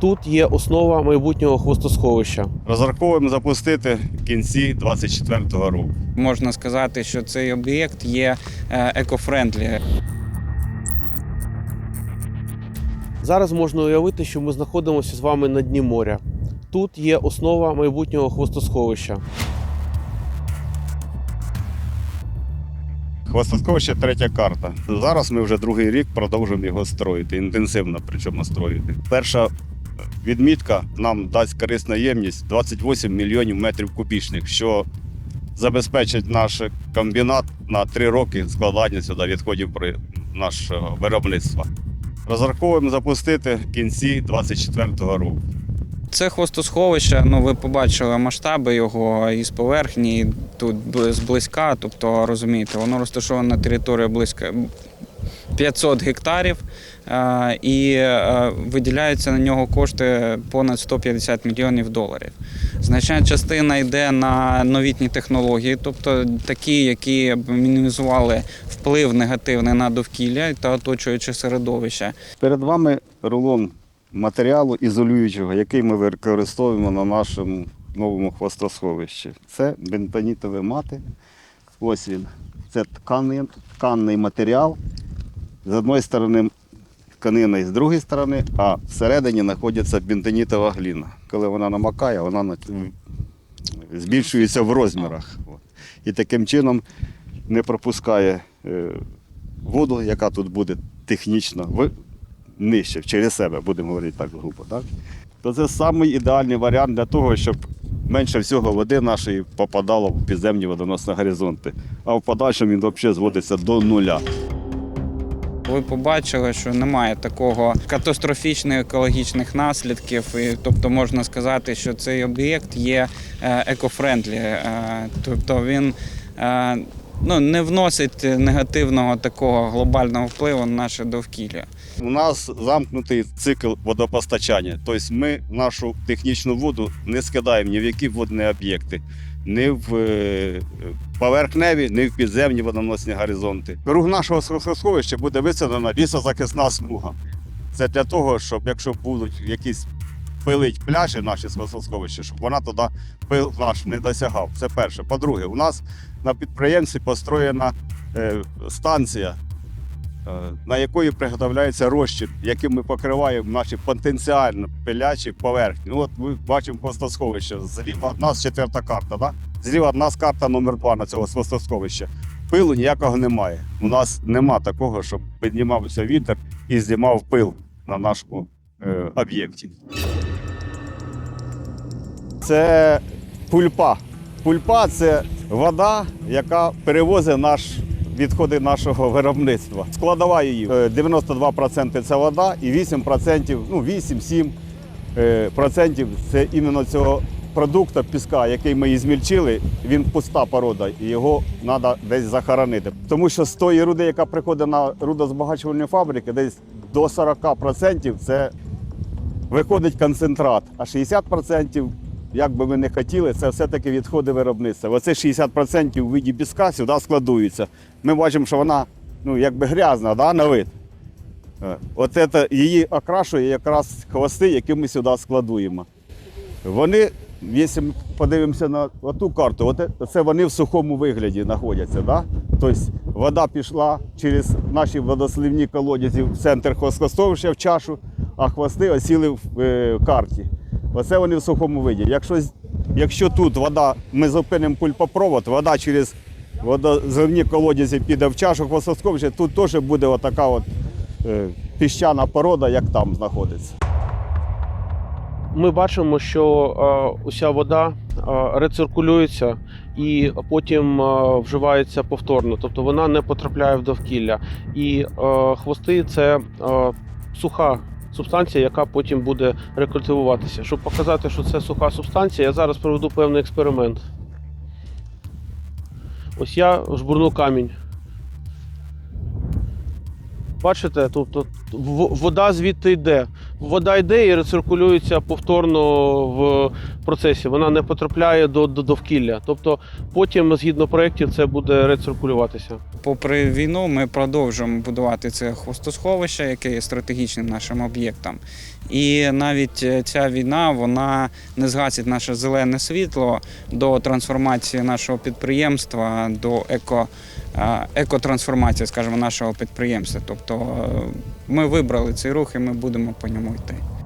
Тут є основа майбутнього хвостосховища. Розраховуємо запустити в кінці 2024 року. Можна сказати, що цей об'єкт є е, екофрендлі. Зараз можна уявити, що ми знаходимося з вами на дні моря. Тут є основа майбутнього хвостосховища. Хвостосховище третя карта. Зараз ми вже другий рік продовжуємо його строїти, інтенсивно причому строїти. Перша відмітка нам дасть корисна ємність 28 мільйонів метрів кубічних, що забезпечить наш комбінат на три роки складання сюди відходів при нашого виробництва. Розраховуємо запустити в кінці 2024 року. Це хвостосховище, ну ви побачили масштаби його із поверхні, тут зблизька, тобто розумієте, воно розташоване на території близько 500 гектарів е, і е, виділяються на нього кошти понад 150 мільйонів доларів. Значна частина йде на новітні технології, тобто такі, які б мінімізували вплив негативний на довкілля та оточуюче середовище. Перед вами рулон матеріалу ізолюючого, який ми використовуємо на нашому новому хвостосховищі. Це бентонітові мати. Ось він. Це тканний матеріал. З одної сторони тканина і з другої сторони, а всередині знаходиться бентонітова гліна. Коли вона намакає, вона збільшується в розмірах. І таким чином не пропускає е, воду, яка тут буде технічно нижче, через себе, будемо говорити так грубо. Так? То це самий ідеальний варіант для того, щоб менше всього води нашої попадало в підземні водоносні горизонти. А в подальшому він взагалі зводиться до нуля. Ви побачили, що немає такого катастрофічних екологічних наслідків, і, тобто можна сказати, що цей об'єкт є е, екофрендлі, е, тобто він е, ну, не вносить негативного такого глобального впливу на наше довкілля. У нас замкнутий цикл водопостачання. Тобто ми нашу технічну воду не скидаємо ні в які водні об'єкти, ні в е, поверхневі, ні в підземні водоносні горизонти. Круг нашого сховища буде висадена лісозахисна смуга. Це для того, щоб якщо будуть якісь пилить пляжі наші сховища, щоб вона туди пил наш не досягав. Це перше. По-друге, у нас на підприємстві построєна е, станція на якої приготовляється розчин, яким ми покриваємо наші потенціально пилячі поверхні. Ну, от ми бачимо хвостосховище. Зліва в нас четверта карта, да? зліва в нас карта номер два на цього хвостосховища. Пилу ніякого немає. У нас нема такого, щоб піднімався вітер і знімав пил на нашому е, об'єкті. Це пульпа. Пульпа це вода, яка перевозить наш відходи нашого виробництва. Складова її е, 92% це вода і 8%, ну 8-7% е, це іменно цього продукту піска, який ми і змільчили. Він пуста порода, і його треба десь захоронити. Тому що з тої руди, яка приходить на рудозбагачувальні фабрики, десь до 40% це виходить концентрат, а 60%, як би ми не хотіли, це все-таки відходи виробництва. Оце 60% у виді піска сюди складуються. Ми бачимо, що вона ну, якби грязна да, на вид. Е, От це її окрашує якраз хвости, які ми сюди складуємо. Вони, якщо ми подивимося на ту карту, от це вони в сухому вигляді знаходяться. Да? Тобто вода пішла через наші водосливні колодязі в центр хвостосховища в чашу, а хвости осіли в е, карті. Оце вони в сухому виді. Якщо, якщо тут вода, ми зупинимо пульпопровод, вода через водозливні колодязі піде в чашу хвостосховища, тут теж буде отака от, е, піщана порода, як там знаходиться. Ми бачимо, що е, уся вода е, рециркулюється і потім е, вживається повторно, тобто вона не потрапляє в довкілля. І е, хвости це е, суха субстанція, яка потім буде рекультивуватися. Щоб показати, що це суха субстанція, я зараз проведу певний експеримент. Ось я жбурну камінь. Бачите, тобто вода звідти йде. Вода йде і рециркулюється повторно в процесі. Вона не потрапляє до, до довкілля. Тобто потім, згідно проєктів, це буде рециркулюватися. Попри війну, ми продовжуємо будувати це хвостосховище, яке є стратегічним нашим об'єктом. І навіть е, ця війна вона не згасить наше зелене світло до трансформації нашого підприємства, до еко, е, екотрансформації, скажімо, нашого підприємства. Тобто е, ми вибрали цей рух і ми будемо по ньому muy tempo.